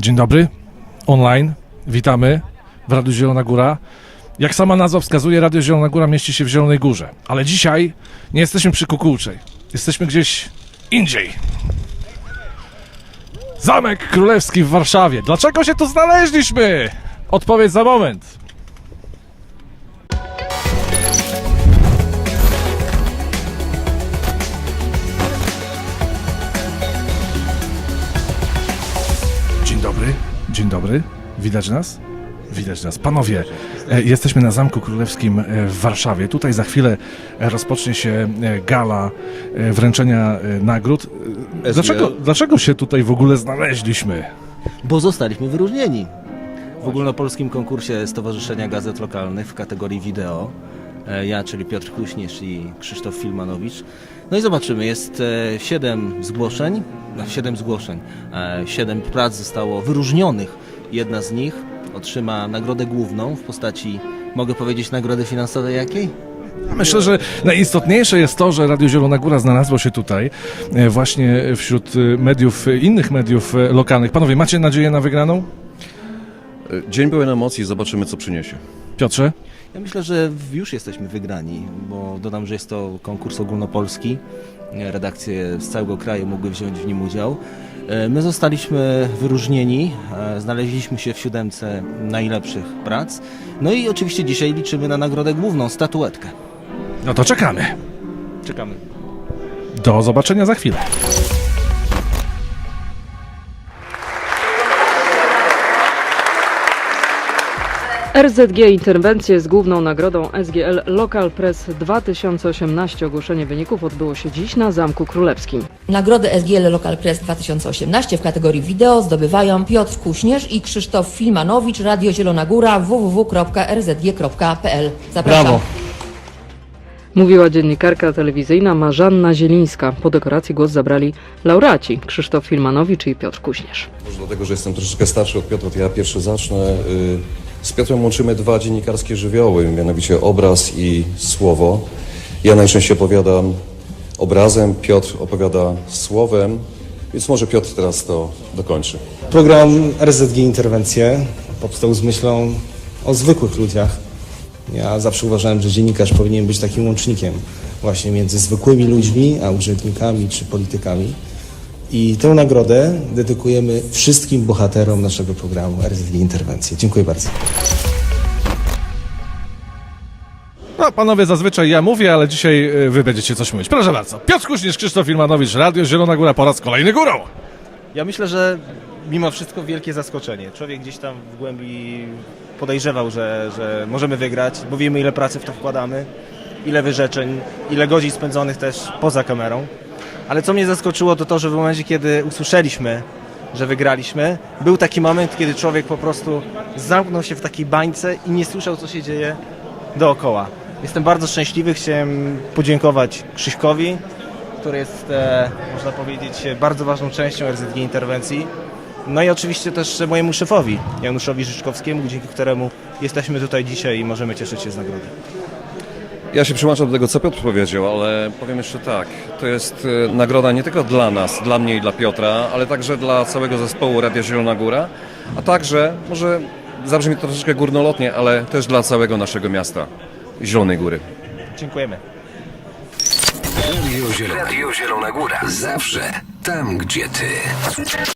Dzień dobry, online, witamy w Radiu Zielona Góra. Jak sama nazwa wskazuje, Radio Zielona Góra mieści się w Zielonej Górze. Ale dzisiaj nie jesteśmy przy Kukułczej. Jesteśmy gdzieś indziej. Zamek Królewski w Warszawie. Dlaczego się tu znaleźliśmy? Odpowiedź za moment. Dobry, dzień dobry. Widać nas? Widać nas. Panowie, e, jesteśmy na Zamku Królewskim e, w Warszawie. Tutaj za chwilę e, rozpocznie się gala wręczenia nagród. Dlaczego, dlaczego się tutaj w ogóle znaleźliśmy? Bo zostaliśmy wyróżnieni w ogólnopolskim konkursie Stowarzyszenia Gazet Lokalnych w kategorii wideo. E, Ja, czyli Piotr Kuśnierz i Krzysztof Filmanowicz. No i zobaczymy, jest e, siedem zgłoszeń, no, siedem zgłoszeń, e, siedem prac zostało wyróżnionych. Jedna z nich otrzyma nagrodę główną w postaci, mogę powiedzieć, nagrody finansowej jakiej? Myślę, że najistotniejsze jest to, że Radio Zielona Góra znalazło się tutaj e, właśnie wśród e, mediów, e, innych mediów e, lokalnych. Panowie, macie nadzieję na wygraną? Dzień pełen emocji, zobaczymy co przyniesie. Piotrze? Ja myślę, że już jesteśmy wygrani, bo dodam, że jest to konkurs ogólnopolski. Redakcje z całego kraju mogły wziąć w nim udział. E, My zostaliśmy wyróżnieni, e, znaleźliśmy się w siódemce najlepszych prac. No i oczywiście dzisiaj liczymy na nagrodę główną, statuetkę. No to czekamy. Czekamy. Do zobaczenia za chwilę. RZG Interwencje z główną nagrodą SGL Local Press 2018. Ogłoszenie wyników odbyło się dziś na Zamku Królewskim. Nagrodę SGL Local Press 2018 w kategorii wideo zdobywają Piotr Kuśnierz i Krzysztof Filmanowicz, Radio Zielona Góra, www.rzg.pl. Zapraszam. Mówiła dziennikarka telewizyjna Marzanna Zielińska. Po dekoracji głos zabrali laureaci Krzysztof Filmanowicz i Piotr Kuśnierz. Może dlatego, że jestem troszeczkę starszy od Piotra, to ja pierwszy zacznę. Y, Z Piotrem łączymy dwa dziennikarskie żywioły, mianowicie obraz i słowo. Ja najczęściej opowiadam obrazem, Piotr opowiada słowem, więc może Piotr teraz to dokończy. Program RZG Interwencje powstał z myślą o zwykłych ludziach. Ja zawsze uważałem, że dziennikarz powinien być takim łącznikiem właśnie między zwykłymi ludźmi, a urzędnikami czy politykami. I tę nagrodę dedykujemy wszystkim bohaterom naszego programu RZG Interwencje. Dziękuję bardzo. No, panowie, zazwyczaj ja mówię, ale dzisiaj e, wy będziecie coś mówić. Proszę bardzo. Piotr Kuśnierz, Krzysztof Filmanowicz, Radio Zielona Góra po raz kolejny górą. Ja myślę, że mimo wszystko wielkie zaskoczenie. Człowiek gdzieś tam w głębi podejrzewał, że, że możemy wygrać, bo wiemy ile pracy w to wkładamy, ile wyrzeczeń, ile godzin spędzonych też poza kamerą. Ale co mnie zaskoczyło to to, że w momencie kiedy usłyszeliśmy, że wygraliśmy, był taki moment, kiedy człowiek po prostu zamknął się w takiej bańce i nie słyszał co się dzieje dookoła. Jestem bardzo szczęśliwy, chciałem podziękować Krzyśkowi, który jest, e, można powiedzieć, bardzo ważną częścią RZG Interwencji. No i oczywiście też mojemu szefowi, Januszowi Życzkowskiemu, dzięki któremu jesteśmy tutaj dzisiaj i możemy cieszyć się z nagrody. Ja się przyłączam do tego, co Piotr powiedział, ale powiem jeszcze tak. To jest e, nagroda nie tylko dla nas, dla mnie i dla Piotra, ale także dla całego zespołu Radia Zielona Góra, a także, może zabrzmi to troszeczkę górnolotnie, ale też dla całego naszego miasta, Zielonej Góry. Dziękujemy. Radio Zielona, Radio Zielona Góra. Zawsze tam, gdzie ty.